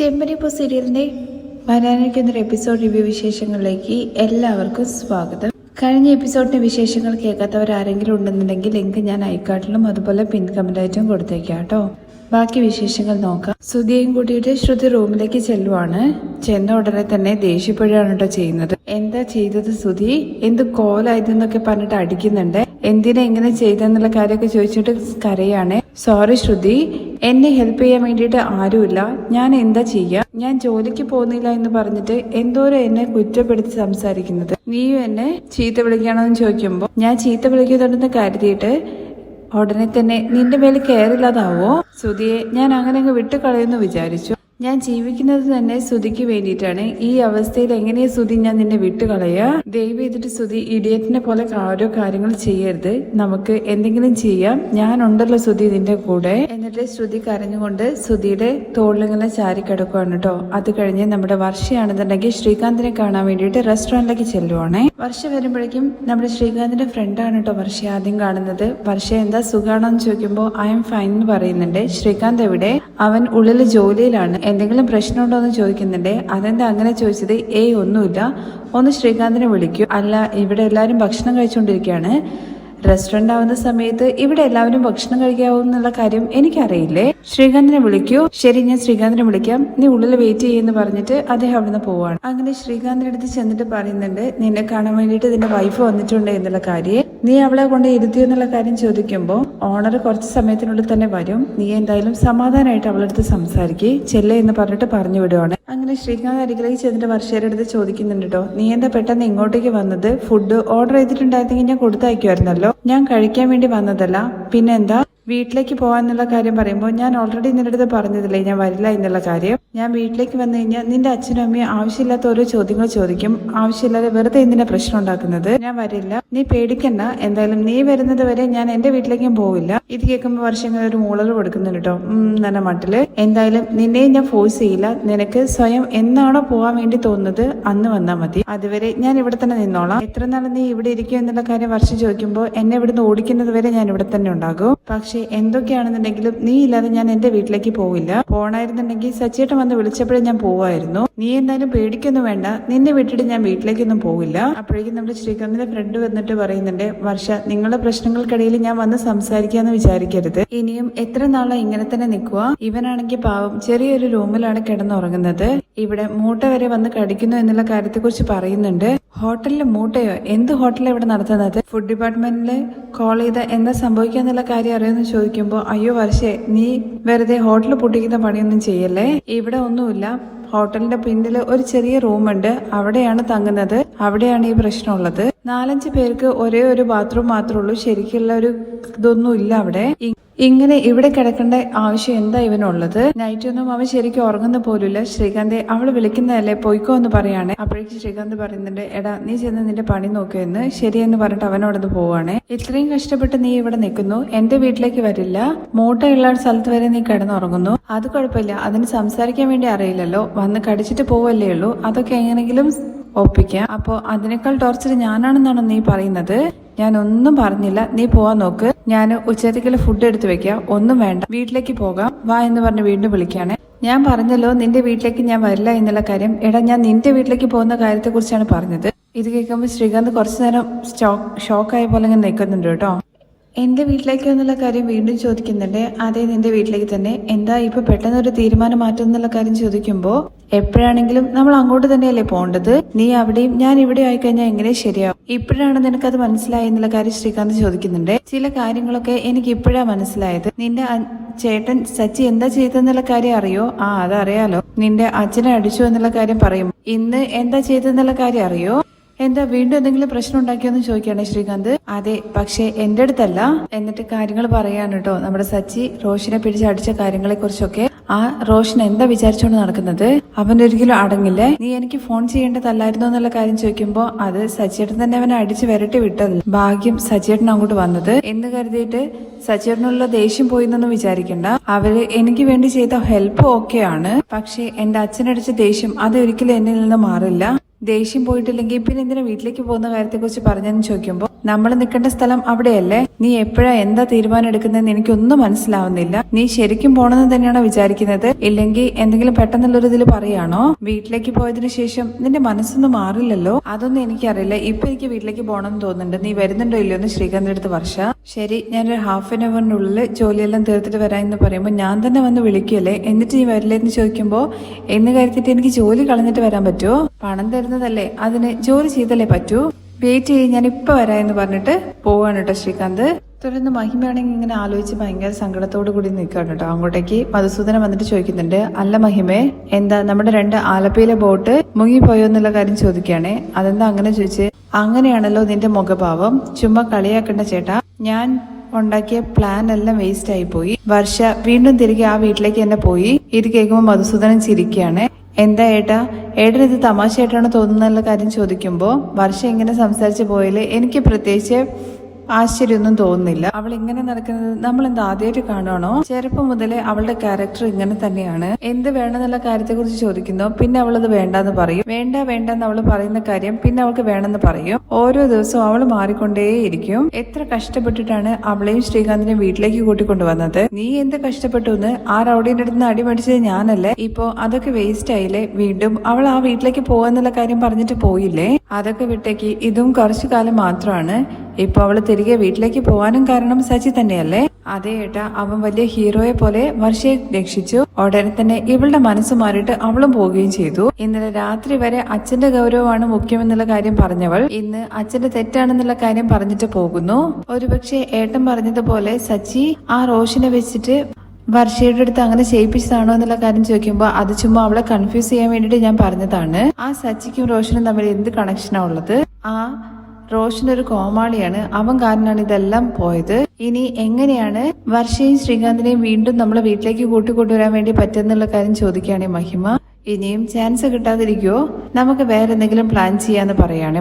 ചെമ്പനിപ്പൂ സീരിയലിന്റെ വരാനിരിക്കുന്ന ഒരു എപ്പിസോഡ് റിവ്യൂ വിശേഷങ്ങളിലേക്ക് എല്ലാവർക്കും സ്വാഗതം. കഴിഞ്ഞ എപ്പിസോഡിന്റെ വിശേഷങ്ങൾ കേൾക്കാത്തവർ ആരെങ്കിലും ഉണ്ടെന്നുണ്ടെങ്കിൽ ലിങ്ക് ഞാൻ ഐക്കാട്ടിലും അതുപോലെ പിൻ കമന്റായിട്ടും കൊടുത്തേക്കാം കേട്ടോ. ബാക്കി വിശേഷങ്ങൾ നോക്കാം. സുധിയും കൂട്ടിയിട്ട് ശ്രുതി റൂമിലേക്ക് ചെല്ലുവാണ്. ചെന്ന ഉടനെ തന്നെ ദേഷ്യപ്പെടുകയാണ് കേട്ടോ ചെയ്യുന്നത്. എന്താ ചെയ്തത് സുധി? എന്ത് കോലായതെന്നൊക്കെ പറഞ്ഞിട്ട് അടിക്കുന്നുണ്ട്. എന്തിനാ എങ്ങനെ ചെയ്തെന്നുള്ള കാര്യമൊക്കെ ചോദിച്ചിട്ട് കരയാണ്. സോറി ശ്രുതി. എന്നെ ഹെൽപ്പ് ചെയ്യാൻ വേണ്ടിയിട്ട് ആരുമില്ല. ഞാൻ എന്താ ചെയ്യാ? ഞാൻ ജോലിക്ക് പോകുന്നില്ല എന്ന് പറഞ്ഞിട്ട് എന്തോരം എന്നെ കുറ്റപ്പെടുത്തി സംസാരിക്കുന്നത്? നീയും എന്നെ ചീത്ത വിളിക്കണമെന്ന് ചോദിക്കുമ്പോൾ ഞാൻ ചീത്ത വിളിക്കുന്നുണ്ടെന്ന് കരുതിയിട്ട് ഉടനെ തന്നെ നിന്റെ മേൽ കയറില്ലാതാവോ ശ്രുതിയെ ഞാൻ അങ്ങനെ അങ്ങ് വിട്ടുകളയെന്ന് വിചാരിച്ചു. ഞാൻ ജീവിക്കുന്നത് തന്നെ സുധിക്ക് വേണ്ടിയിട്ടാണ്. ഈ അവസ്ഥയിൽ എങ്ങനെ സുധി ഞാൻ നിന്നെ വിട്ടുകളയുക ദയവ് ചെയ്തിട്ട് സുധി ഇഡിയറ്റിനെ പോലെ ഓരോ കാര്യങ്ങൾ ചെയ്യരുത്. നമുക്ക് എന്തെങ്കിലും ചെയ്യാം. ഞാൻ ഞാനുണ്ടല്ലോ സുധി നിന്റെ കൂടെ. എന്നിട്ട് ശ്രുതി കരഞ്ഞുകൊണ്ട് സുധിയുടെ തോളിലിങ്ങനെ ചാരി കിടക്കുവാണ് കേട്ടോ. അത് കഴിഞ്ഞ് നമ്മുടെ വർഷയാണെന്നുണ്ടെങ്കിൽ ശ്രീകാന്തിനെ കാണാൻ വേണ്ടിയിട്ട് റെസ്റ്റോറന്റിലേക്ക് ചെല്ലുവാണേ. വർഷ വരുമ്പോഴേക്കും നമ്മുടെ ശ്രീകാന്തിന്റെ ഫ്രണ്ടാണ് കേട്ടോ വർഷ ആദ്യം കാണുന്നത്. വർഷ എന്താ സുഖാണോന്ന് ചോദിക്കുമ്പോൾ ഐ എം ഫൈൻ എന്ന് പറയുന്നുണ്ട്. ശ്രീകാന്ത് എവിടെ? അവൻ ഉള്ളിൽ ജോലിയിലാണ്. എന്തെങ്കിലും പ്രശ്നമുണ്ടോ എന്ന് ചോദിക്കുന്നുണ്ടേ. അതെന്താ അങ്ങനെ ചോദിച്ചത്? ഏയ് ഒന്നുമില്ല. ഒന്ന് ശ്രീകാന്തിനെ വിളിക്കൂ. അല്ല ഇവിടെ എല്ലാവരും ഭക്ഷണം കഴിച്ചുകൊണ്ടിരിക്കുകയാണ്. റെസ്റ്റോറന്റ് ആവുന്ന സമയത്ത് ഇവിടെ എല്ലാവരും ഭക്ഷണം കഴിക്കാവും എന്നുള്ള കാര്യം എനിക്കറിയില്ലേ? ശ്രീകാന്തിനെ വിളിക്കൂ. ശരി ഞാൻ ശ്രീകാന്തിനെ വിളിക്കാം. നീ ഉള്ളിൽ വെയിറ്റ് ചെയ്യുമെന്ന് പറഞ്ഞിട്ട് അദ്ദേഹം അവിടുന്ന് പോവാണ്. അങ്ങനെ ശ്രീകാന്തിനടുത്ത് ചെന്നിട്ട് പറയുന്നുണ്ട് നിന്നെ കാണാൻ വേണ്ടിയിട്ട് നിന്റെ വൈഫ് വന്നിട്ടുണ്ട് എന്നുള്ള കാര്യം. നീ അവളെ കൊണ്ട് ഇരുത്തി എന്നുള്ള കാര്യം ചോദിക്കുമ്പോൾ ഓണർ കുറച്ച് സമയത്തിനുള്ളിൽ തന്നെ വരും. നീ എന്തായാലും സമാധാനമായിട്ട് അവളടുത്ത് സംസാരിക്കേ. ചെല്ലേ എന്ന് പറഞ്ഞിട്ട് പറഞ്ഞു വിടുവാണ്. അങ്ങനെ ശ്രീകാന്ത് അരികിലേക്ക് ചെന്നിട്ട് വർഷയുടെ അടുത്ത് ചോദിക്കുന്നുണ്ട് കേട്ടോ നീ എന്താ പെട്ടെന്ന് ഇങ്ങോട്ടേക്ക് വന്നത്? ഫുഡ് ഓർഡർ ചെയ്തിട്ടുണ്ടായിരുന്നെങ്കിൽ ഞാൻ കൊടുത്തയക്കുമായിരുന്നല്ലോ ഞാൻ കഴിക്കാൻ വേണ്ടി വന്നതല്ല. പിന്നെ എന്താ വീട്ടിലേക്ക് പോകാനുള്ള കാര്യം പറയുമ്പോൾ ഞാൻ ഓൾറെഡി നിന്റെ അടുത്ത് പറഞ്ഞതില്ലേ ഞാൻ വരില്ല എന്നുള്ള കാര്യം? ഞാൻ വീട്ടിലേക്ക് വന്നു കഴിഞ്ഞാൽ നിന്റെ അച്ഛനും അമ്മയും ആവശ്യമില്ലാത്ത ഓരോ ചോദ്യങ്ങൾ ചോദിക്കും. ആവശ്യമില്ലാതെ വെറുതെ എന്തിനാ പ്രശ്നം ഉണ്ടാക്കുന്നത്? ഞാൻ വരില്ല. നീ പേടിക്കണ്ട. എന്തായാലും നീ വരുന്നത് വരെ ഞാൻ എന്റെ വീട്ടിലേക്കും പോവില്ല. ഇത് കേൾക്കുമ്പോൾ വർഷങ്ങൾ ഒരു മൂളൽ കൊടുക്കുന്നുണ്ട് കേട്ടോ. എന്ന മട്ടിൽ. എന്തായാലും നിന്നെയും ഞാൻ ഫോഴ്സ് ചെയ്യില്ല. നിനക്ക് സ്വയം എന്നാണോ പോകാൻ വേണ്ടി തോന്നുന്നത് അന്ന് വന്നാൽ മതി. അതുവരെ ഞാൻ ഇവിടെ തന്നെ നിന്നോളാം. എത്ര നാൾ നീ ഇവിടെ ഇരിക്കും എന്നുള്ള കാര്യം വർഷം ചോദിക്കുമ്പോൾ എന്നെ ഇവിടുന്ന് ഓടിക്കുന്നത് വരെ ഞാൻ ഇവിടെ തന്നെ ഉണ്ടാകും. പക്ഷേ എന്തൊക്കെയാണെന്നുണ്ടെങ്കിലും നീ ഇല്ലാതെ ഞാൻ എന്റെ വീട്ടിലേക്ക് പോവില്ല. പോണായിരുന്നുണ്ടെങ്കിൽ സച്ചേട്ടൻ വന്ന് വിളിച്ചപ്പോഴേ ഞാൻ പോവായിരുന്നു. നീ എന്തായാലും പേടിക്കൊന്നും വേണ്ട. നിന്നെ വിട്ടിട്ട് ഞാൻ വീട്ടിലേക്കൊന്നും പോവില്ല. അപ്പോഴേക്കും നമ്മുടെ ശ്രീകാന്തിന്റെ ഫ്രണ്ട് വന്നിട്ട് പറയുന്നുണ്ട് വർഷ നിങ്ങളുടെ പ്രശ്നങ്ങൾക്കിടയിൽ ഞാൻ വന്ന് സംസാരിക്കാന്ന് വിചാരിക്കരുത്. ഇനിയും എത്ര നാളെ ഇങ്ങനെ തന്നെ നിൽക്കുക? ഇവനാണെങ്കിൽ പാവം ചെറിയൊരു റൂമിലാണ് കിടന്നുറങ്ങുന്നത്. ഇവിടെ മൂട്ട വരെ വന്ന് കടിക്കുന്നു എന്നുള്ള കാര്യത്തെക്കുറിച്ച് പറയുന്നുണ്ട്. ഹോട്ടലിലെ മൂട്ടയോ? എന്ത് ഹോട്ടലാണ് ഇവിടെ നടത്തുന്നത്? ഫുഡ് ഡിപ്പാർട്ട്മെന്റിൽ കോൾ ചെയ്ത് എന്താ സംഭവിക്കുക എന്നുള്ള കാര്യം അറിയുമെന്ന് ചോദിക്കുമ്പോൾ അയ്യോ വർഷേ നീ വെറുതെ ഹോട്ടൽ പൊട്ടിക്കുന്ന പണിയൊന്നും ചെയ്യല്ലേ? ഇവിടെ ഒന്നുമില്ല. ഹോട്ടലിന്റെ പിന്നിൽ ഒരു ചെറിയ റൂമുണ്ട്. അവിടെയാണ് തങ്ങുന്നത്. അവിടെയാണ് ഈ പ്രശ്നമുള്ളത്. നാലഞ്ച് പേർക്ക് ഒരേ ഒരു ബാത്റൂം മാത്രമേ ഉള്ളൂ. ശരിക്കുള്ള ഒരു ഇതൊന്നും ഇല്ല അവിടെ ഇങ്ങനെ ഇവിടെ കിടക്കേണ്ട ആവശ്യം എന്താ ഇവനുള്ളത്? നൈറ്റ് ഒന്നും അവൻ ശരിക്കും ഉറങ്ങുന്ന പോലുമില്ല. ശ്രീകാന്തെ അവൾ വിളിക്കുന്നതല്ലേ? പോയിക്കോ എന്ന് പറയാണ്. അപ്പോഴേക്ക് ശ്രീകാന്ത് പറയുന്നുണ്ട് എടാ നീ ചെന്ന് നിന്റെ പണി നോക്കുമെന്ന് ശരിയെന്ന് പറഞ്ഞിട്ട് അവനോടൊന്ന് പോവാണ്. ഇത്രയും കഷ്ടപ്പെട്ട് നീ ഇവിടെ നിൽക്കുന്നു. എന്റെ വീട്ടിലേക്ക് വരില്ല. മൂട്ടയുള്ള സ്ഥലത്ത് വരെ നീ കിടന്നുറങ്ങുന്നു. അത് കുഴപ്പമില്ല. അതിന് സംസാരിക്കാൻ വേണ്ടി അറിയില്ലല്ലോ. വന്ന് കടിച്ചിട്ട് പോവല്ലേ ഉള്ളൂ. അതൊക്കെ എങ്ങനെങ്കിലും ഒപ്പിക്കാം. അപ്പോ അതിനേക്കാൾ ടോർച്ചർ ഞാനാണെന്നാണോ നീ പറയുന്നത്? ഞാൻ ഒന്നും പറഞ്ഞില്ല. നീ പോവാൻ നോക്ക്. ഞാൻ ഉച്ചത്തേക്കുള്ള ഫുഡ് എടുത്തു വെക്കാം. ഒന്നും വേണ്ട. വീട്ടിലേക്ക് പോകാം. വാ എന്ന് പറഞ്ഞ് വീണ്ടും വിളിക്കാണ് ഞാൻ പറഞ്ഞല്ലോ നിന്റെ വീട്ടിലേക്ക് ഞാൻ വരില്ല എന്നുള്ള കാര്യം. എടാ ഞാൻ നിന്റെ വീട്ടിലേക്ക് പോകുന്ന കാര്യത്തെ കുറിച്ചാണ് പറഞ്ഞത്. ഇത് കേൾക്കുമ്പോൾ ശ്രീകാന്ത് കുറച്ചു നേരം ഷോക്കായ പോലെ ഇങ്ങനെ നിൽക്കുന്നുണ്ട് കേട്ടോ. എന്റെ വീട്ടിലേക്ക് എന്നുള്ള കാര്യം വീണ്ടും ചോദിക്കുന്നുണ്ട്. അതേ നിന്റെ വീട്ടിലേക്ക് തന്നെ. എന്താ ഇപ്പൊ പെട്ടെന്ന് ഒരു തീരുമാനം മാറ്റും എന്നുള്ള കാര്യം ചോദിക്കുമ്പോ എപ്പോഴാണെങ്കിലും നമ്മൾ അങ്ങോട്ട് തന്നെയല്ലേ പോകേണ്ടത്? നീ അവിടെയും ഞാൻ ഇവിടെ ആയിക്കഴിഞ്ഞാൽ എങ്ങനെ ശരിയാവും? ഇപ്പോഴാണ് നിനക്കത് മനസ്സിലായി എന്നുള്ള കാര്യം ശ്രീകാന്ത് ചോദിക്കുന്നുണ്ട്. ചില കാര്യങ്ങളൊക്കെ എനിക്ക് ഇപ്പോഴാ മനസ്സിലായത്. നിന്റെ ചേട്ടൻ സച്ചി എന്താ ചെയ്തെന്നുള്ള കാര്യം അറിയോ? ആ അതറിയാലോ നിന്റെ അച്ഛനെ അടിച്ചു എന്നുള്ള കാര്യം പറയും. ഇന്ന് എന്താ ചെയ്തെന്നുള്ള കാര്യം അറിയോ? എന്താ വീണ്ടും എന്തെങ്കിലും പ്രശ്നം ഉണ്ടാക്കിയോന്ന് ചോദിക്കുകയാണ് ശ്രീകാന്ത്. അതെ പക്ഷെ എന്റെ അടുത്തല്ല. എന്നിട്ട് കാര്യങ്ങൾ പറയാണ് കേട്ടോ. നമ്മുടെ സച്ചി റോഷിനെ പിടിച്ചടിച്ച കാര്യങ്ങളെ കുറിച്ചൊക്കെ ആ റോഷൻ എന്താ വിചാരിച്ചോണ്ട് നടക്കുന്നത്? അവൻ ഒരിക്കലും അടങ്ങില്ലേ. നീ എനിക്ക് ഫോൺ ചെയ്യേണ്ടതല്ലായിരുന്നു എന്നുള്ള കാര്യം ചോദിക്കുമ്പോ അത് സച്ചേട്ടൻ തന്നെ അവനെ അടിച്ച് വരട്ടി വിട്ടത്. ഭാഗ്യം സച്ചേട്ടൻ അങ്ങോട്ട് വന്നത്. എന്ന് കരുതിയിട്ട് സച്ചേട്ടനുള്ള ദേഷ്യം പോയി എന്നൊന്നും വിചാരിക്കണ്ട. അവർ എനിക്ക് വേണ്ടി ചെയ്ത ഹെൽപ്പ് ഓക്കെയാണ് പക്ഷെ എന്റെ അച്ഛനടിച്ച ദേഷ്യം അത് ഒരിക്കലും എന്നിൽ നിന്ന് മാറില്ല. ദേഷ്യം പോയിട്ടില്ലെങ്കിൽ പിന്നെ എന്തിനാ വീട്ടിലേക്ക് പോകുന്ന കാര്യത്തെക്കുറിച്ച് പറഞ്ഞെന്ന് ചോദിക്കുമ്പോൾ നമ്മൾ നിൽക്കേണ്ട സ്ഥലം അവിടെയല്ലേ? നീ എപ്പോഴാ എന്താ തീരുമാനം എടുക്കുന്നതെന്ന് എനിക്കൊന്നും മനസ്സിലാവുന്നില്ല. നീ ശരിക്കും പോണെന്ന് തന്നെയാണോ വിചാരിക്കുന്നത്? ഇല്ലെങ്കിൽ എന്തെങ്കിലും പെട്ടെന്നുള്ളൊരു ഇതിൽ പറയാണോ? വീട്ടിലേക്ക് പോയതിനു ശേഷം നിന്റെ മനസ്സൊന്നും മാറില്ലല്ലോ? അതൊന്നും എനിക്കറിയില്ല. ഇപ്പൊ എനിക്ക് വീട്ടിലേക്ക് പോകണമെന്ന് തോന്നുന്നുണ്ട്. നീ വരുന്നുണ്ടോ ഇല്ലയോ എന്ന് ശ്രീകാന്തിന്റെ അടുത്ത് വർഷ. ശരി ഞാനൊരു ഹാഫ് ആൻ അവറിനുള്ളിൽ ജോലിയെല്ലാം തീർത്തിട്ട് വരാം എന്ന് പറയുമ്പോൾ ഞാൻ തന്നെ വന്ന് വിളിക്കുമല്ലേ എന്നിട്ട് നീ വരില്ലേ എന്ന് ചോദിക്കുമ്പോൾ എന്ന് കരുത്തിട്ട് എനിക്ക് ജോലി കളഞ്ഞിട്ട് വരാൻ പറ്റുമോ പണം തരുന്നതല്ലേ? അതിന് ജോലി ചെയ്തല്ലേ പറ്റൂ? വെയിറ്റ് ചെയ്യും ഞാൻ ഇപ്പൊ വരാം എന്ന് പറഞ്ഞിട്ട് പോവാണ് കേട്ടോ ശ്രീകാന്ത്. തുടർന്ന് മഹിമയാണെങ്കിൽ ഇങ്ങനെ ആലോചിച്ച് ഭയങ്കര സങ്കടത്തോടു കൂടി നിൽക്കുകയാണ് കേട്ടോ. അങ്ങോട്ടേക്ക് മധുസൂദന വന്നിട്ട് ചോദിക്കുന്നുണ്ട് അല്ല മഹിമേ എന്താ നമ്മുടെ രണ്ട് ആലപ്പയിലെ ബോട്ട് മുങ്ങിപ്പോയോ എന്നുള്ള കാര്യം ചോദിക്കുകയാണേ. അതെന്താ അങ്ങനെ ചോദിച്ച്? അങ്ങനെയാണല്ലോ നിന്റെ മുഖഭാവം. ചുമ്മാ കളിയാക്കേണ്ട ചേട്ടാ. ഞാൻ ഉണ്ടാക്കിയ പ്ലാൻ എല്ലാം വേസ്റ്റ് ആയി പോയി വർഷ വീണ്ടും തിരികെ ആ വീട്ടിലേക്ക് തന്നെ പോയി. ഇത് കേൾക്കുമ്പോൾ മധുസൂദനൻ ചിരിക്കുകയാണ്. എന്താ ഏട്ടാ? ഏട്ടൻ ഇത് തമാശയായിട്ടാണ് തോന്നുന്നുള്ള കാര്യം ചോദിക്കുമ്പോൾ വർഷ ഇങ്ങനെ സംസാരിച്ച് പോയാൽ എനിക്ക് പ്രത്യേകിച്ച് ആശ്ചര്യമൊന്നും തോന്നുന്നില്ല. അവൾ ഇങ്ങനെ നടക്കുന്നത് നമ്മൾ എന്താ ആദ്യമായിട്ട് കാണുവാണോ? ചെറുപ്പം മുതലേ അവളുടെ ക്യാരക്ടർ ഇങ്ങനെ തന്നെയാണ്. എന്ത് വേണമെന്നുള്ള കാര്യത്തെ കുറിച്ച് ചോദിക്കുന്നു പിന്നെ അവളത് വേണ്ടെന്ന് പറയും. വേണ്ട വേണ്ടെന്ന് അവൾ പറയുന്ന കാര്യം പിന്നെ അവൾക്ക് വേണമെന്ന് പറയും. ഓരോ ദിവസവും അവൾ മാറിക്കൊണ്ടേയിരിക്കും. എത്ര കഷ്ടപ്പെട്ടിട്ടാണ് അവളെയും ശ്രീകാന്തിനെയും വീട്ടിലേക്ക് കൂട്ടിക്കൊണ്ടുവന്നത്? നീ എന്ത് കഷ്ടപ്പെട്ടു എന്ന് ആ റൗഡിന്റെ അടുത്ത് നിന്ന് ഞാനല്ലേ? ഇപ്പോ അതൊക്കെ വേസ്റ്റ് ആയില്ലേ? വീണ്ടും അവൾ ആ വീട്ടിലേക്ക് പോവാന്നുള്ള കാര്യം പറഞ്ഞിട്ട് പോയില്ലേ? അതൊക്കെ വിട്ടേക്ക് ഇതും കുറച്ചു കാലം മാത്രമാണ്. ഇപ്പൊ അവൾ തിരികെ വീട്ടിലേക്ക് പോവാനും കാരണം സച്ചി തന്നെയല്ലേ? അതേ ഏട്ട അവൻ വലിയ ഹീറോയെ പോലെ വർഷയെ രക്ഷിച്ചു. ഉടനെ തന്നെ ഇവളുടെ മനസ്സ് മാറിയിട്ട് അവളും പോവുകയും ചെയ്തു. ഇന്നലെ രാത്രി വരെ അച്ഛന്റെ ഗൗരവമാണ് മുഖ്യമെന്നുള്ള കാര്യം പറഞ്ഞവൾ. ഇന്ന് അച്ഛന്റെ തെറ്റാണെന്നുള്ള കാര്യം പറഞ്ഞിട്ട് പോകുന്നു. ഒരുപക്ഷെ ഏട്ടൻ പറഞ്ഞതുപോലെ സച്ചി ആ റോഷിനെ വെച്ചിട്ട് വർഷയുടെ അടുത്ത് അങ്ങനെ ചെയ്യിപ്പിച്ചതാണോ എന്നുള്ള കാര്യം ചോദിക്കുമ്പോൾ അത് ചുമ്മാ അവളെ കൺഫ്യൂസ് ചെയ്യാൻ വേണ്ടിയിട്ട് ഞാൻ പറഞ്ഞതാണ്. ആ സച്ചിക്കും റോഷനും തമ്മിൽ എന്ത് കണക്ഷനാ ഉള്ളത്? ആ റോഷൻ ഒരു കോമാളിയാണ്. അവൻ കാരണമാണ് ഇതെല്ലാം പോയത്. ഇനി എങ്ങനെയാണ് വർഷയും ശ്രീകാന്തിനെയും വീണ്ടും നമ്മളെ വീട്ടിലേക്ക് കൂട്ടിക്കൊണ്ടുവരാൻ വേണ്ടി പറ്റുന്നുള്ള കാര്യം ചോദിക്കുകയാണ് മഹിമ. ഇനിയും ചാൻസ് കിട്ടാതിരിക്കുവോ? നമുക്ക് വേറെ എന്തെങ്കിലും പ്ലാൻ ചെയ്യാന്ന് പറയാണ്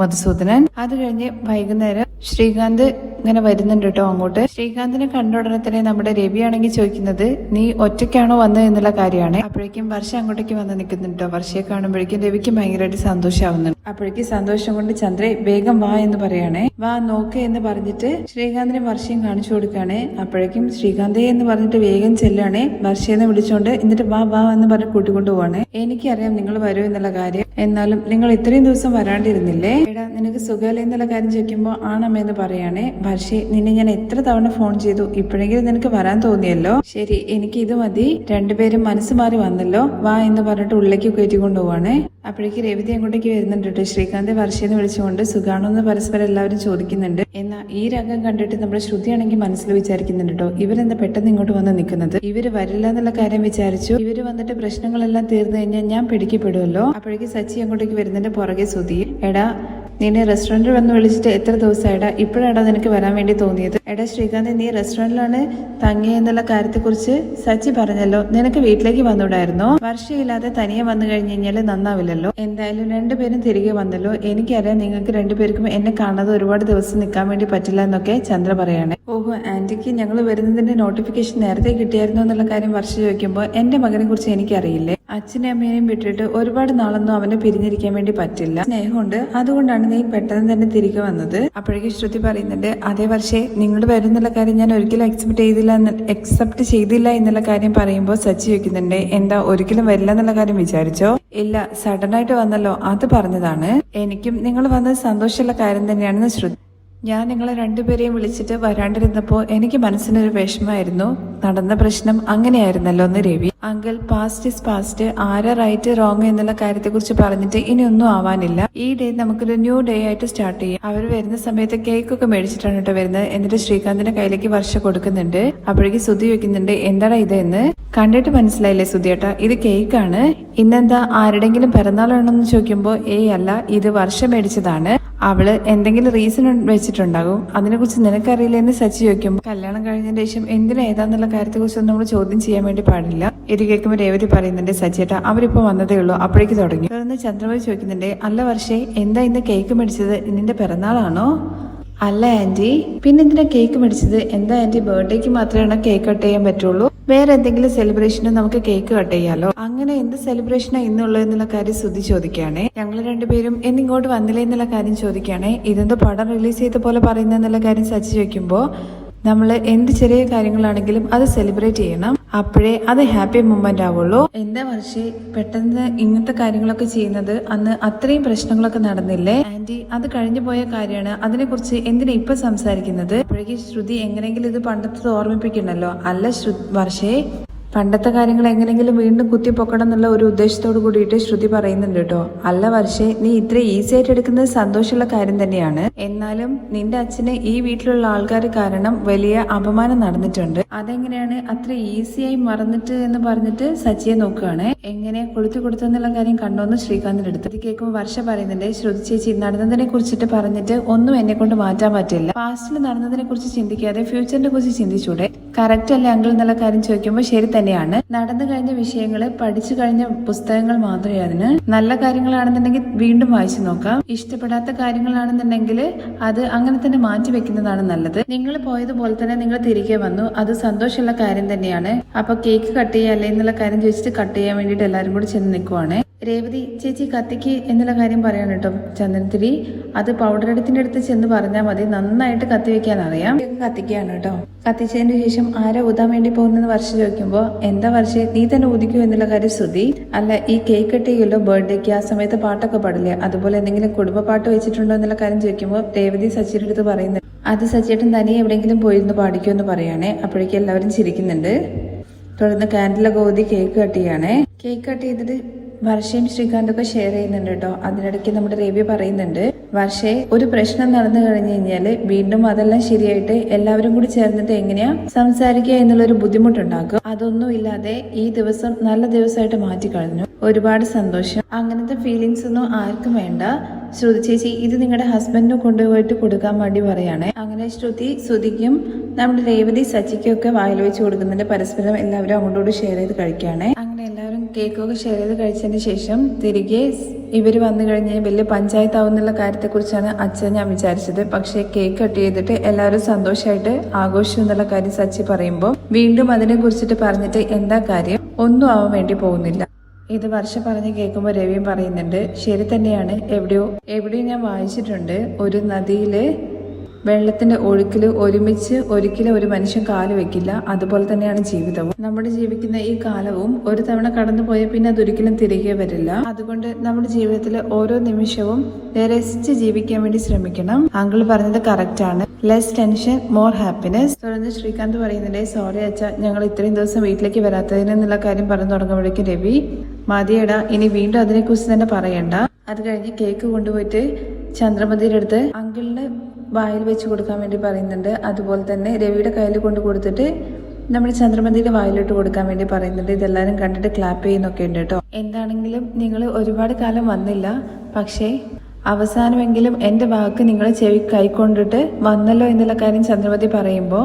മധുസൂദനൻ. അത് കഴിഞ്ഞ് വൈകുന്നേരം ശ്രീകാന്ത് ഇങ്ങനെ വരുന്നുണ്ട് കേട്ടോ അങ്ങോട്ട്. ശ്രീകാന്തിനെ കണ്ട ഉടനെ തന്നെ നമ്മുടെ രവിയാണെങ്കിൽ ചോദിക്കുന്നത് നീ ഒറ്റയ്ക്കാണോ വന്നത് എന്നുള്ള കാര്യമാണ്. അപ്പോഴേക്കും വർഷ അങ്ങോട്ടേക്ക് വന്ന് നിൽക്കുന്നുണ്ടോ വർഷയെ കാണുമ്പോഴേക്കും രവിക്ക് ഭയങ്കരമായിട്ട് സന്തോഷമാവുന്നുണ്ട് അപ്പോഴേക്കും സന്തോഷം കൊണ്ട് ചന്ദ്രേ വേഗം വാ എന്ന് പറയണേ. വാ നോക്ക് എന്ന് പറഞ്ഞിട്ട് ശ്രീകാന്തിനെ വർഷയും കാണിച്ചു കൊടുക്കുകയാണേ. അപ്പോഴേക്കും ശ്രീകാന്തേ എന്ന് പറഞ്ഞിട്ട് വേഗം ചെല്ലുകയാണേ വർഷയെന്ന് വിളിച്ചുകൊണ്ട് എന്നിട്ട് വാ വാ എന്ന് പറഞ്ഞ് കൂട്ടിക്കൊണ്ടു പോവാണ്. എനിക്കറിയാം നിങ്ങൾ വരും എന്നുള്ള കാര്യം. എന്നാലും നിങ്ങൾ ഇത്രയും ദിവസം വരാണ്ടിരുന്നില്ലേ? എടാ നിനക്ക് സുഖമല്ല എന്നുള്ള കാര്യം ചോദിക്കുമ്പോൾ ആണമ്മയെന്ന് പറയാണേ. വർഷേ നിന്നെ ഞാൻ എത്ര തവണ ഫോൺ ചെയ്തു ഇപ്പോഴെങ്കിലും നിനക്ക് വരാൻ തോന്നിയല്ലോ. ശരി എനിക്ക് ഇത് മതി. രണ്ടുപേരും മനസ്സ് മാറി വന്നല്ലോ. വാ എന്ന് പറഞ്ഞിട്ട് ഉള്ളിലേക്ക് കയറ്റി കൊണ്ടുപോവാണേ. അപ്പോഴേക്ക് രവിതി അങ്ങോട്ടേക്ക് വരുന്നുണ്ട് കേട്ടോ. ശ്രീകാന്ത് വർഷയെന്ന് വിളിച്ചുകൊണ്ട് സുഖാണോ എന്ന് പരസ്പരം എല്ലാവരും ചോദിക്കുന്നുണ്ട്. എന്നാൽ ഈ രംഗം കണ്ടിട്ട് നമ്മുടെ ശ്രുതിയാണെങ്കിൽ മനസ്സിൽ വിചാരിക്കുന്നുണ്ട് കേട്ടോ. ഇവരെന്താ പെട്ടെന്ന് ഇങ്ങോട്ട് വന്ന് നിൽക്കുന്നത്? ഇവർ വരില്ല എന്നുള്ള കാര്യം വിചാരിച്ചു. ഇവർ വന്നിട്ട് പ്രശ്നങ്ങളെല്ലാം തീർന്നു കഴിഞ്ഞാൽ ഞാൻ പിടിക്കപ്പെടുമല്ലോ. അപ്പോഴേക്ക് സച്ചി അങ്ങോട്ടേക്ക് വരുന്നതിന്റെ പുറകെ സുധി എടാ നിന്നെ റെസ്റ്റോറന്റിൽ വന്ന് വിളിച്ചിട്ട് എത്ര ദിവസമായിടാ ഇപ്പോഴാടാ നിനക്ക് വരാൻ വേണ്ടി തോന്നിയത്. എടാ ശ്രീകാന്ത് നീ റെസ്റ്റോറന്റിലാണ് തങ്ങിയെന്നുള്ള കാര്യത്തെക്കുറിച്ച് സച്ചി പറഞ്ഞല്ലോ. നിനക്ക് വീട്ടിലേക്ക് വന്നൂടായിരുന്നോ? വർഷയില്ലാതെ തനിയെ വന്നു കഴിഞ്ഞു കഴിഞ്ഞാൽ നന്നാവില്ലല്ലോ. എന്തായാലും രണ്ടുപേരും തിരികെ വന്നല്ലോ. എനിക്കറിയാം നിങ്ങൾക്ക് രണ്ടുപേർക്കും എന്നെ കാണാതെ ഒരുപാട് ദിവസം നിൽക്കാൻ വേണ്ടി പറ്റില്ല എന്നൊക്കെ ചന്ദ്ര പറയാണ്. ഓഹോ ആന്റിക്ക് ഞങ്ങൾ വരുന്നതിന്റെ നോട്ടിഫിക്കേഷൻ നേരത്തെ കിട്ടിയായിരുന്നു എന്നുള്ള കാര്യം വർഷ ചോദിക്കുമ്പോൾ എന്റെ മകനെ കുറിച്ച് എനിക്കറിയില്ലേ? അച്ഛനെയും അമ്മേനെയും വിട്ടിട്ട് ഒരുപാട് നാളൊന്നും അവനെ പിരിഞ്ഞിരിക്കാൻ വേണ്ടി പറ്റില്ല. സ്നേഹമുണ്ട്. അതുകൊണ്ടാണ് നീ പെട്ടെന്ന് തന്നെ തിരികെ വന്നത്. അപ്പോഴേക്കും ശ്രുതി പറയുന്നുണ്ട് അതേ പക്ഷേ നിങ്ങൾ വരുന്നുള്ള കാര്യം ഞാൻ ഒരിക്കലും അക്സെപ്റ്റ് ചെയ്തില്ല അക്സെപ്റ്റ് ചെയ്തില്ല എന്നുള്ള കാര്യം പറയുമ്പോൾ സച്ചി വെക്കുന്നുണ്ട് എന്താ ഒരിക്കലും വരില്ല എന്നുള്ള കാര്യം വിചാരിച്ചോ? ഇല്ല സഡൻ ആയിട്ട് വന്നല്ലോ അത് പറഞ്ഞതാണ്. എനിക്കും നിങ്ങൾ വന്നത് സന്തോഷമുള്ള കാര്യം തന്നെയാണെന്ന് ശ്രുതി. ഞാൻ നിങ്ങളെ രണ്ടുപേരെയും വിളിച്ചിട്ട് വരാണ്ടിരുന്നപ്പോൾ എനിക്ക് മനസ്സിനൊരു വിഷമമായിരുന്നു. നടന്ന പ്രശ്നം അങ്ങനെയായിരുന്നല്ലോ എന്ന് Ravi. Uncle past is past ആരാ റൈറ്റ് റോങ് എന്നുള്ള കാര്യത്തെക്കുറിച്ച് പറഞ്ഞിട്ട് ഇനി ഒന്നും ആവാനില്ല. ഈ ഡേ നമുക്കൊരു ന്യൂ ഡേ ആയിട്ട് സ്റ്റാർട്ട് ചെയ്യാം. അവർ വരുന്ന സമയത്ത് കേക്ക് ഒക്കെ മേടിച്ചിട്ടാണ് കേട്ടോ വരുന്നത്. എന്നിട്ട് ശ്രീകാന്തിന്റെ കയ്യിലേക്ക് വർഷ കൊടുക്കുന്നുണ്ട്. അപ്പോഴേക്ക് സുതി വെക്കുന്നുണ്ട് എന്താടാ ഇതെന്ന് കണ്ടിട്ട് മനസ്സിലായില്ലേ സുധിയേട്ടാ ഇത് കേക്കാണ് ഇന്നെന്താ ആരുടെങ്കിലും പിറന്നാളാണെന്ന് ചോദിക്കുമ്പോൾ ഏയ് അല്ല ഇത് വർഷം മേടിച്ചതാണ്. അവൾ എന്തെങ്കിലും റീസൺ വെച്ചിട്ടുണ്ടാകും. അതിനെക്കുറിച്ച് നിനക്കറിയില്ല? എന്ന് സച്ചി ചോദിക്കുമ്പോൾ കല്യാണം കഴിഞ്ഞതിന് ശേഷം എന്തിനാ ഏതാന്നുള്ള കാര്യത്തെക്കുറിച്ച് നമ്മൾ ചോദ്യം ചെയ്യാൻ വേണ്ടി പാടില്ല. ഇത് കേൾക്കുമ്പോൾ രേവതി പറയുന്നുണ്ട് സജ്ജേട്ട അവരിപ്പോൾ വന്നതേ ഉള്ളൂ അപ്പോഴേക്ക് തുടങ്ങി. തുടർന്ന് ചന്ദ്രമതി ചോദിക്കുന്നുണ്ട് അല്ല വർഷേ എന്താ ഇന്ന് കേക്ക് മേടിച്ചത്? നിന്റെ പിറന്നാളാണോ? അല്ല ആന്റി. പിന്നെന്തിനാ കേക്ക് മേടിച്ചത്? എന്താ ആന്റി ബർത്ത്ഡേക്ക് മാത്രമേ കേക്ക് കട്ട് ചെയ്യാൻ പറ്റുള്ളൂ? വേറെ എന്തെങ്കിലും സെലിബ്രേഷന് നമുക്ക് കേക്ക് കട്ട് ചെയ്യാലോ? അങ്ങനെ എന്ത് സെലിബ്രേഷനാ ഇന്നുള്ളത് എന്നുള്ള കാര്യം ശ്രുതി ചോദിക്കുകയാണേ. ഞങ്ങൾ രണ്ടുപേരും എന്നിങ്ങോട്ട് വന്നില്ലേ എന്നുള്ള കാര്യം ചോദിക്കുകയാണേ. ഇതെന്തോ പടം റിലീസ് ചെയ്ത പോലെ പറയുന്ന എന്നുള്ള കാര്യം സച്ചി ചോദിക്കുമ്പോൾ നമ്മൾ എന്ത് ചെറിയ കാര്യങ്ങളാണെങ്കിലും അത് സെലിബ്രേറ്റ് ചെയ്യണം. അപ്പോഴേ അത് ഹാപ്പി മൊമെന്റ് ആവുള്ളൂ. എന്താ വർഷേ പെട്ടെന്ന് ഇങ്ങനത്തെ കാര്യങ്ങളൊക്കെ ചെയ്യുന്നത് അന്ന് അത്രയും പ്രശ്നങ്ങളൊക്കെ നടന്നില്ലേ? ആന്റി അത് കഴിഞ്ഞു പോയ കാര്യമാണ്. അതിനെക്കുറിച്ച് എന്തിനാ ഇപ്പൊ സംസാരിക്കുന്നത്? അപ്പോഴേക്ക് ശ്രുതി എങ്ങനെയെങ്കിലും ഇത് പണ്ടത്തത് ഓർമ്മിപ്പിക്കണല്ലോ. അല്ല ശ്രു വർഷേ? പണ്ടത്തെ കാര്യങ്ങൾ എങ്ങനെങ്കിലും വീണ്ടും കുത്തിപ്പൊക്കണം എന്നുള്ള ഒരു ഉദ്ദേശത്തോട് കൂടിയിട്ട് ശ്രുതി പറയുന്നുണ്ട് കേട്ടോ. അല്ല വർഷേ നീ ഇത്ര ഈസി ആയിട്ട് എടുക്കുന്നത് സന്തോഷമുള്ള കാര്യം തന്നെയാണ്. എന്നാലും നിന്റെ അച്ഛന് ഈ വീട്ടിലുള്ള ആൾക്കാർ കാരണം വലിയ അപമാനം നടന്നിട്ടുണ്ട്. അതെങ്ങനെയാണ് അത്ര ഈസിയായി മറന്നിട്ട് എന്ന് പറഞ്ഞിട്ട് സച്ചിയെ നോക്കുകയാണ്. എങ്ങനെ കൊടുത്തു കൊടുത്തെന്നുള്ള കാര്യം കണ്ടോന്ന് ശ്രീകാന്തിന്റെ അടുത്ത്. ഇത് കേൾക്കുമ്പോൾ വർഷ പറയുന്നുണ്ട് ശ്രുതി ചേച്ചി നടന്നതിനെ കുറിച്ചിട്ട് പറഞ്ഞിട്ട് ഒന്നും എന്നെ കൊണ്ട് മാറ്റാൻ പറ്റില്ല. പാസ്റ്റിൽ നടന്നതിനെ കുറിച്ച് ചിന്തിക്കാതെ ഫ്യൂച്ചറിനെ കുറിച്ച് ചിന്തിച്ചൂടെ. കറക്റ്റ് അല്ല അങ്കിൾ എന്നുള്ള കാര്യം ചോദിക്കുമ്പോൾ ശരി തന്നെയാണ്. നടന്നു കഴിഞ്ഞ വിഷയങ്ങൾ പഠിച്ചു കഴിഞ്ഞ പുസ്തകങ്ങൾ മാത്രമേ അതിന് നല്ല കാര്യങ്ങളാണെന്നുണ്ടെങ്കിൽ വീണ്ടും വായിച്ചു നോക്കാം. ഇഷ്ടപ്പെടാത്ത കാര്യങ്ങളാണെന്നുണ്ടെങ്കിൽ അത് അങ്ങനെ തന്നെ മാറ്റി വെക്കുന്നതാണ് നല്ലത്. നിങ്ങൾ പോയതുപോലെ തന്നെ നിങ്ങൾ തിരികെ വന്നു. അത് സന്തോഷമുള്ള കാര്യം തന്നെയാണ്. അപ്പൊ കേക്ക് കട്ട് ചെയ്യാല്ലേ എന്നുള്ള കാര്യം ചോദിച്ചിട്ട് കട്ട് ചെയ്യാൻ വേണ്ടിയിട്ട് എല്ലാവരും കൂടി ചെന്ന് നിൽക്കുവാണ് രേവതി ചേച്ചി കത്തിക്ക് എന്നുള്ള കാര്യം പറയാൻ കേട്ടോ ചന്ദനത്തിരി അത് പൗഡർ എടുത്തിന്റെ അടുത്ത് ചെന്ന് പറഞ്ഞാൽ മതി. നന്നായിട്ട് കത്തി വെക്കാൻ അറിയാം കത്തിക്കാണ് കത്തിക്കുകയാണ് കേട്ടോ. കത്തിച്ചതിന് ശേഷം ആരാ ഊതാൻ വേണ്ടി പോകുന്നെന്ന് വർഷ ചോദിക്കുമ്പോൾ എന്താ വർഷ നീ തന്നെ ഊതിക്കൂ? എന്നുള്ള കാര്യം ശ്രുതി. അല്ല ഈ കേക്ക് കട്ട് ചെയ്യുമല്ലോ ബർത്ത്ഡേക്ക് ആ സമയത്ത് പാട്ടൊക്കെ പാടില്ലേ? അതുപോലെ എന്തെങ്കിലും കുടുംബ പാട്ട് വെച്ചിട്ടുണ്ടോ എന്നുള്ള കാര്യം ചോദിക്കുമ്പോൾ രേവതി സച്ചിയുടെ അടുത്ത് പറയുന്നത് അത് സച്ചിയേട്ടൻ തനിയെ എവിടെയെങ്കിലും പോയിരുന്നു പാടിക്കോ എന്ന് പറയുകയാണേ അപ്പോഴേക്കും എല്ലാവരും ചിരിക്കുന്നുണ്ട്. തുടർന്ന് കാൻഡിലൊക്കെ ഊതി കേക്ക് കട്ട് ചെയ്യണേ കേക്ക് കട്ട് ചെയ്തിട്ട് വർഷയും ശ്രീകാന്തൊക്കെ ഷെയർ ചെയ്യുന്നുണ്ട് കേട്ടോ. അതിനിടയ്ക്ക് നമ്മുടെ രവി പറയുന്നുണ്ട് വർഷേ ഒരു പ്രശ്നം നടന്നു കഴിഞ്ഞു കഴിഞ്ഞാൽ വീണ്ടും അതെല്ലാം ശരിയായിട്ട് എല്ലാവരും കൂടി ചേർന്നിട്ട് എങ്ങനെയാ സംസാരിക്കുക എന്നുള്ള ഒരു ബുദ്ധിമുട്ടുണ്ടാക്കും. അതൊന്നും ഇല്ലാതെ ഈ ദിവസം നല്ല ദിവസമായിട്ട് മാറ്റി കളഞ്ഞു. ഒരുപാട് സന്തോഷം. അങ്ങനത്തെ ഫീലിങ്സ് ഒന്നും ആർക്കും വേണ്ട. ശ്രുതി ചേച്ചി ഇത് നിങ്ങളുടെ ഹസ്ബൻഡിന് കൊണ്ടുപോയിട്ട് കൊടുക്കാൻ വേണ്ടി പറയാണ്. അങ്ങനെ ശ്രുതി ശ്രുതിക്കും നമ്മുടെ രേവതി സച്ചിക്കും ഒക്കെ വായിൽ വെച്ച് കൊടുക്കുന്നുണ്ട്. പരസ്പരം എല്ലാവരും അങ്ങോട്ടോട് ഷെയർ ചെയ്ത് കഴിക്കുകയാണ് കേക്കൊക്കെ ഷെയർ ചെയ്ത് കഴിച്ചതിന് ശേഷം തിരികെ ഇവർ വന്നു കഴിഞ്ഞാൽ വലിയ പഞ്ചായത്ത് ആവുന്നുള്ള കാര്യത്തെക്കുറിച്ചാണ് അച്ഛൻ ഞാൻ വിചാരിച്ചത്. പക്ഷേ കേക്ക് കട്ട് ചെയ്തിട്ട് എല്ലാവരും സന്തോഷമായിട്ട് ആഘോഷം എന്നുള്ള കാര്യം സച്ചി പറയുമ്പോൾ വീണ്ടും അതിനെ കുറിച്ചിട്ട് പറഞ്ഞിട്ട് എന്താ കാര്യം? ഒന്നും ആവാൻ വേണ്ടി പോകുന്നില്ല. ഇത് വർഷം പറഞ്ഞ് കേൾക്കുമ്പോൾ രവിയും പറയുന്നുണ്ട് ശരി തന്നെയാണ്. എവിടെയോ എവിടെയോ ഞാൻ വായിച്ചിട്ടുണ്ട്. ഒരു നദിയിൽ വെള്ളത്തിന്റെ ഒഴുക്കിൽ ഒരുമിച്ച് ഒരിക്കലും ഒരു മനുഷ്യൻ കാൽ വെക്കില്ല. അതുപോലെ തന്നെയാണ് ജീവിതവും. നമ്മുടെ ജീവിക്കുന്ന ഈ കാലവും ഒരു തവണ കടന്നു പോയാൽ പിന്നെ അതൊരിക്കലും തിരികെ വരില്ല. അതുകൊണ്ട് നമ്മുടെ ജീവിതത്തിലെ ഓരോ നിമിഷവും രസിച്ച് ജീവിക്കാൻ വേണ്ടി ശ്രമിക്കണം. അങ്കിൾ പറഞ്ഞത് കറക്റ്റ് ആണ്. ലെസ് ടെൻഷൻ മോർ ഹാപ്പിനെസ് തുടർന്ന് ശ്രീകാന്ത് പറയുന്നുണ്ട് സോറി അച്ഛ ഞങ്ങൾ ഇത്രയും ദിവസം വീട്ടിലേക്ക് വരാത്തതിനെന്നുള്ള കാര്യം പറഞ്ഞു തുടങ്ങുമ്പോഴേക്കും രവി മതിയടാ ഇനി വീണ്ടും അതിനെക്കുറിച്ച് തന്നെ പറയണ്ട. അത് കഴിഞ്ഞ് കേക്ക് കൊണ്ടുപോയിട്ട് ചന്ദ്രമതിയുടെ അടുത്ത് അങ്കിളിന് വായിൽ വെച്ച് കൊടുക്കാൻ വേണ്ടി പറയുന്നുണ്ട്. അതുപോലെ തന്നെ രവിയുടെ കയ്യിൽ കൊണ്ട് കൊടുത്തിട്ട് നമ്മുടെ ചന്ദ്രമതിയുടെ വായിലോട്ട് കൊടുക്കാൻ വേണ്ടി പറയുന്നുണ്ട്. ഇതെല്ലാവരും കണ്ടിട്ട് ക്ലാപ്പ് ചെയ്യുന്നൊക്കെ ഉണ്ട് കേട്ടോ. എന്താണെങ്കിലും നിങ്ങൾ ഒരുപാട് കാലം വന്നില്ല. പക്ഷേ അവസാനമെങ്കിലും എന്റെ വാക്ക് നിങ്ങൾ ചെവി കൈക്കൊണ്ടിട്ട് വന്നല്ലോ എന്നുള്ള കാര്യം ചന്ദ്രമതി പറയുമ്പോൾ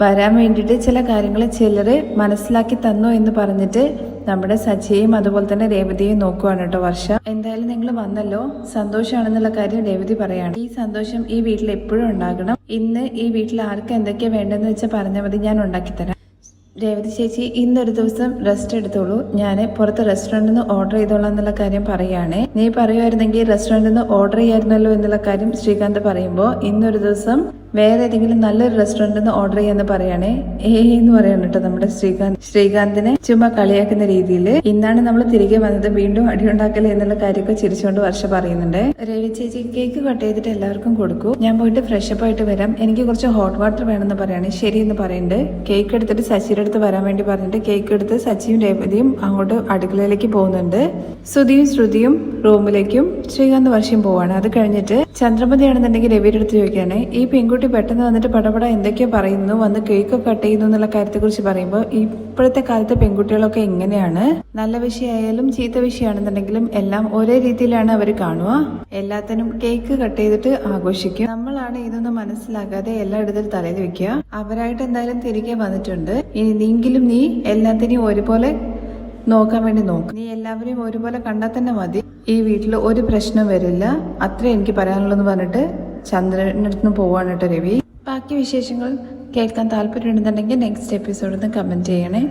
വരാൻ വേണ്ടിയിട്ട് ചില കാര്യങ്ങൾ ചിലർ മനസ്സിലാക്കി തന്നു എന്ന് പറഞ്ഞിട്ട് നമ്മുടെ സജയും അതുപോലെ തന്നെ രേവതിയും നോക്കുവാണ് കേട്ടോ വർഷ. എന്തായാലും നിങ്ങൾ വന്നല്ലോ. സന്തോഷമാണെന്നുള്ള കാര്യം രേവതി പറയാണ്. ഈ സന്തോഷം ഈ വീട്ടിൽ എപ്പോഴും ഉണ്ടാകണം. ഇന്ന് ഈ വീട്ടിൽ ആർക്ക് എന്തൊക്കെയാ വേണ്ടെന്ന് വെച്ചാൽ പറഞ്ഞാൽ മതി ഞാൻ ഉണ്ടാക്കിത്തരാം രേവതി ചേച്ചി ഇന്നൊരു ദിവസം റെസ്റ്റ് എടുത്തോളൂ. ഞാൻ പുറത്ത് റെസ്റ്റോറന്റിൽ നിന്ന് ഓർഡർ ചെയ്തോളാം എന്നുള്ള കാര്യം പറയുകയാണ് നീ പറയുമായിരുന്നെങ്കിൽ റെസ്റ്റോറന്റിൽ നിന്ന് ഓർഡർ ചെയ്യായിരുന്നല്ലോ എന്നുള്ള കാര്യം ശ്രീകാന്ത് പറയുമ്പോൾ ഇന്നൊരു ദിവസം വേറെ ഏതെങ്കിലും നല്ലൊരു റെസ്റ്റോറന്റിൽ നിന്ന് ഓർഡർ ചെയ്യാന്ന് പറയണേ ഏ എന്ന് പറയാണ് കേട്ടോ നമ്മുടെ ശ്രീകാന്ത്. ശ്രീകാന്തിനെ ചുമ്മാ കളിയാക്കുന്ന രീതിയിൽ ഇന്നാണ് നമ്മൾ തിരികെ വന്നത് വീണ്ടും അടിയുണ്ടാക്കൽ എന്നുള്ള കാര്യമൊക്കെ ചിരിച്ചുകൊണ്ട് വർഷ പറയുന്നുണ്ട്. രവി ചേച്ചി കേക്ക് കട്ട് ചെയ്തിട്ട് എല്ലാവർക്കും കൊടുക്കൂ. ഞാൻ പോയിട്ട് ഫ്രഷ് അപ്പ് ആയിട്ട് വരാം. എനിക്ക് കുറച്ച് ഹോട്ട് വാട്ടർ വേണമെന്ന് പറയാണ് ശരി എന്ന് പറയുന്നുണ്ട്. കേക്ക് എടുത്തിട്ട് സച്ചിയുടെ അടുത്ത് വരാൻ വേണ്ടി പറഞ്ഞിട്ട് കേക്ക് എടുത്ത് സച്ചിയും രേവതിയും അങ്ങോട്ട് അടുക്കളയിലേക്ക് പോകുന്നുണ്ട്. ശ്രുതിയും ശ്രുതിയും റൂമിലേക്കും ശ്രീകാന്ത് വർഷം പോവാണ്. അത് കഴിഞ്ഞിട്ട് ചന്ദ്രമതിയാണെന്നുണ്ടെങ്കിൽ രവിയുടെ അടുത്ത് ചോദിക്കുകയാണ് ഈ പെൺകുട്ടി പെട്ടെന്ന് വന്നിട്ട് പടപട എന്തൊക്കെയോ പറയുന്നു വന്ന് കേക്ക് കട്ട് ചെയ്യുന്നു എന്നുള്ള കാര്യത്തെക്കുറിച്ച് പറയുമ്പോൾ ഇപ്പോഴത്തെ കാലത്തെ പെൺകുട്ടികളൊക്കെ എങ്ങനെയാണ്? നല്ല വിഷയമായാലും ചീത്ത വിഷയമാണെന്നുണ്ടെങ്കിലും എല്ലാം ഒരേ രീതിയിലാണ് അവർ കാണുക. എല്ലാത്തിനും കേക്ക് കട്ട് ചെയ്തിട്ട് ആഘോഷിക്കും. നമ്മളാണ് ഇതൊന്നും മനസ്സിലാക്കാതെ എല്ലായിടത്തും തലയിൽ വെക്കുക. അവരായിട്ട് എന്തായാലും തിരികെ വന്നിട്ടുണ്ട്. ഇനി നീങ്കിലും നീ എല്ലാത്തിനെയും ഒരുപോലെ നോക്കാൻ വേണ്ടി നോക്ക്. നീ എല്ലാവരെയും ഒരുപോലെ കണ്ടാൽ തന്നെ മതി. ഈ വീട്ടിൽ ഒരു പ്രശ്നം വരില്ല. അത്രേ എനിക്ക് പറയാനുള്ളൂ എന്ന് പറഞ്ഞിട്ട് ചന്ദ്രനടുത്ത് നിന്ന് പോവാണ് കേട്ടോ രവി. ബാക്കി വിശേഷങ്ങൾ കേൾക്കാൻ താല്പര്യമുണ്ടെന്നുണ്ടെങ്കിൽ നെക്സ്റ്റ് എപ്പിസോഡിൽ നിന്ന് കമന്റ് ചെയ്യണേ.